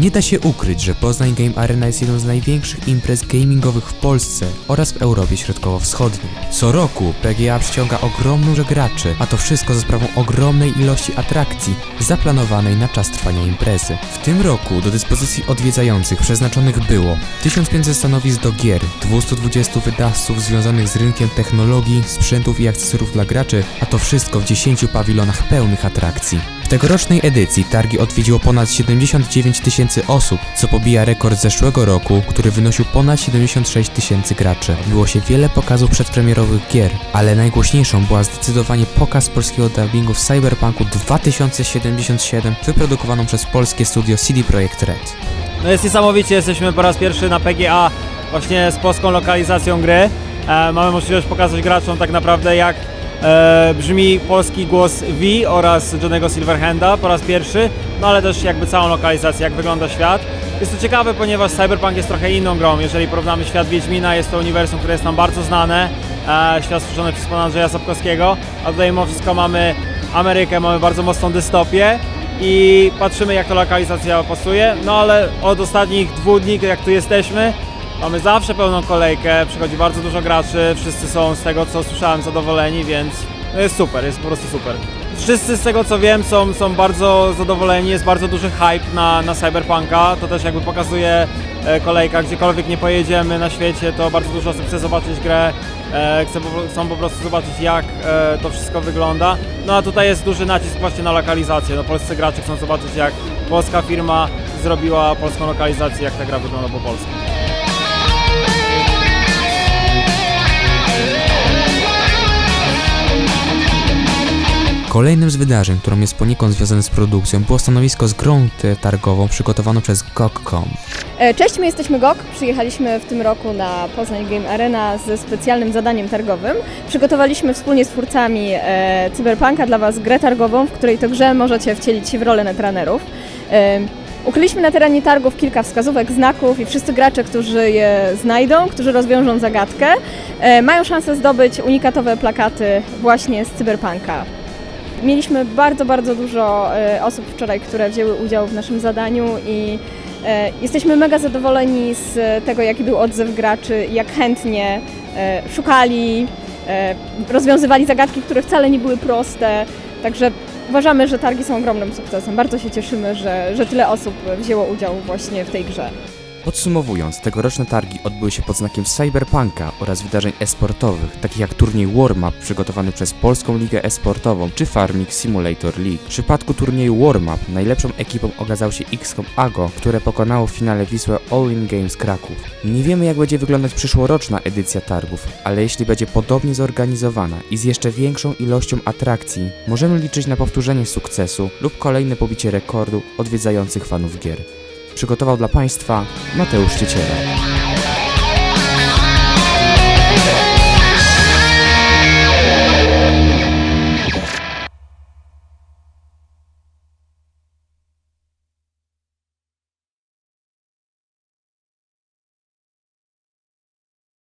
Nie da się ukryć, że Poznań Game Arena jest jedną z największych imprez gamingowych w Polsce oraz w Europie Środkowo-Wschodniej. Co roku PGA przyciąga ogromną rzeszę graczy, a to wszystko za sprawą ogromnej ilości atrakcji zaplanowanej na czas trwania imprezy. W tym roku do dyspozycji odwiedzających przeznaczonych było 1500 stanowisk do gier, 220 wydawców związanych z rynkiem technologii, sprzętów i akcesoriów dla graczy, a to wszystko w 10 pawilonach pełnych atrakcji. Tegorocznej edycji targi odwiedziło ponad 79 tysięcy osób, co pobija rekord zeszłego roku, który wynosił ponad 76 tysięcy graczy. Było się wiele pokazów przedpremierowych gier, ale najgłośniejszą była zdecydowanie pokaz polskiego dubbingu w Cyberpunku 2077 wyprodukowaną przez polskie studio CD Projekt Red. No jest niesamowicie, jesteśmy po raz pierwszy na PGA właśnie z polską lokalizacją gry. E, mamy możliwość pokazać graczom tak naprawdę jak e, brzmi polski głos V oraz Johnego Silverhanda po raz pierwszy, no ale też jakby całą lokalizację, jak wygląda świat. Jest to ciekawe, ponieważ Cyberpunk jest trochę inną grą. Jeżeli porównamy świat Wiedźmina, jest to uniwersum, które jest nam bardzo znane, e, świat stworzony przez pana Andrzeja Sapkowskiego, a tutaj mimo wszystko mamy Amerykę, mamy bardzo mocną dystopię i patrzymy jak ta lokalizacja pasuje. No ale od ostatnich dwóch dni, jak tu jesteśmy, mamy zawsze pełną kolejkę, przychodzi bardzo dużo graczy, wszyscy są z tego co słyszałem zadowoleni, więc no jest super, jest po prostu super. Wszyscy z tego co wiem są, są bardzo zadowoleni, jest bardzo duży hype na, na Cyberpunka, to też jakby pokazuje e, kolejka, gdziekolwiek nie pojedziemy na świecie, to bardzo dużo osób chce zobaczyć grę, e, chce, chcą po prostu zobaczyć jak e, to wszystko wygląda. No a tutaj jest duży nacisk właśnie na lokalizację, no polscy gracze chcą zobaczyć jak polska firma zrobiła polską lokalizację, jak ta gra wygląda po polsku. Kolejnym z wydarzeń, którą jest poniekąd związane z produkcją, było stanowisko z grą targową przygotowaną przez GOG.com. E, Cześć, my jesteśmy GOG. Przyjechaliśmy w tym roku na Poznań Game Arena ze specjalnym zadaniem targowym. Przygotowaliśmy wspólnie z twórcami e, Cyberpunka dla Was grę targową, w której to grze możecie wcielić się w rolę netrunnerów. E, Ukryliśmy na terenie targów kilka wskazówek, znaków i wszyscy gracze, którzy je znajdą, którzy rozwiążą zagadkę, e, mają szansę zdobyć unikatowe plakaty właśnie z Cyberpunka. Mieliśmy bardzo, bardzo dużo e, osób wczoraj, które wzięły udział w naszym zadaniu i e, jesteśmy mega zadowoleni z e, tego, jaki był odzew graczy jak chętnie szukali, rozwiązywali zagadki, które wcale nie były proste. Także uważamy, że targi są ogromnym sukcesem. Bardzo się cieszymy, że, że tyle osób wzięło udział właśnie w tej grze. Podsumowując, tegoroczne targi odbyły się pod znakiem Cyberpunka oraz wydarzeń e-sportowych, takich jak turniej Warm-Up przygotowany przez Polską Ligę E-Sportową czy Farming Simulator League. W przypadku turnieju Warm-Up najlepszą ekipą okazał się XCOM AGO, które pokonało w finale Wisłę All In Games Kraków. Nie wiemy jak będzie wyglądać przyszłoroczna edycja targów, ale jeśli będzie podobnie zorganizowana i z jeszcze większą ilością atrakcji, możemy liczyć na powtórzenie sukcesu lub kolejne pobicie rekordu odwiedzających fanów gier. Przygotował dla Państwa Mateusz Cieciera.